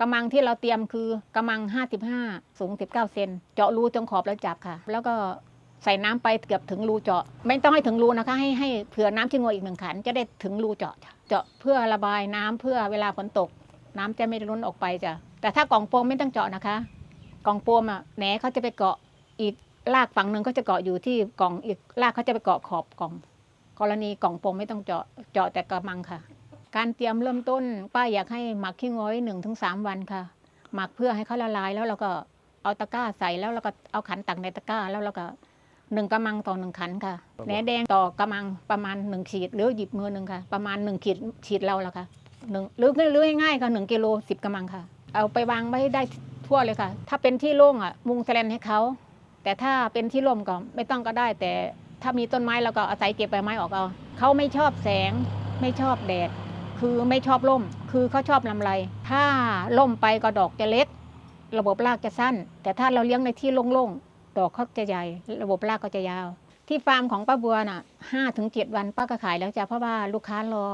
กระมังที่เราเตรียมคือกระมัง 55 สูง 19 เซน เจาะรูตรงขอบแล้วจับค่ะ แล้วก็ใส่น้ำไปเกือบถึงรูเจาะ ไม่ต้องให้ถึงรูนะคะ ให้ให้เผื่อน้ำขี้งวอีกหนึ่งขัน จะได้ถึงรูเจาะ เจาะเพื่อระบายน้ำเพื่อเวลาฝนตก น้ำจะไม่ล้นออกไปจ้ะ แต่ถ้ากล่องโฟมไม่ต้องเจาะนะคะ กล่องโฟมอะแหนเขาจะไปเกาะอีกรากฝั่งหนึ่งก็จะเกาะอยู่ที่กล่องอีกรากเขาจะไปเกาะขอบกล่อง กรณีกล่องโฟมไม่ต้องเจาะเจาะแต่กระมังค่ะ การเตรียมเริ่มต้น ป้าอยากให้หมักขี้ง้อยหนึ่งถึงสามวันค่ะ หมักเพื่อให้เขาละลายแล้วเราก็เอาตะกร้าใส่แล้วเราก็เอาขันตักในตะกร้าแล้วเราก็หนึ่งกระมังต่อหนึ่งขันค่ะครับแหนแดงต่อกระมังประมาณหนึ่งขีดหรือหยิบมือหนึ่งค่ะ ประมาณหนึ่งขีดขีดเราละค่ะหนึ่งหรือหรือง่ายๆค่ะหนึ่งกิโลสิบกระมังค่ะ เอาไปวางไว้ได้ทั่วเลยค่ะ ถ้าเป็นที่โล่งอะมุงแสลนให้เขาแต่ถ้าเป็นที่ร่มก็ไม่ต้องก็ได้ แต่ถ้ามีต้นไม้เราก็อาศัยเก็บใบไม้ออกเอาเขาไม่ชอบแสงไม่ชอบแดด คือไม่ชอบร่ม คือเขาชอบลำไร ถ้าร่มไปก็ดอกจะเล็ก ระบบรากจะสั้น แต่ถ้าเราเลี้ยงในที่โล่งๆ ดอกเขาจะใหญ่ ระบบรากก็จะยาว ที่ฟาร์มของป้าบัวน่ะห้าถึงเจ็ดวันป้าก็ขายแล้วจ้ะเพราะว่าลูกค้ารอ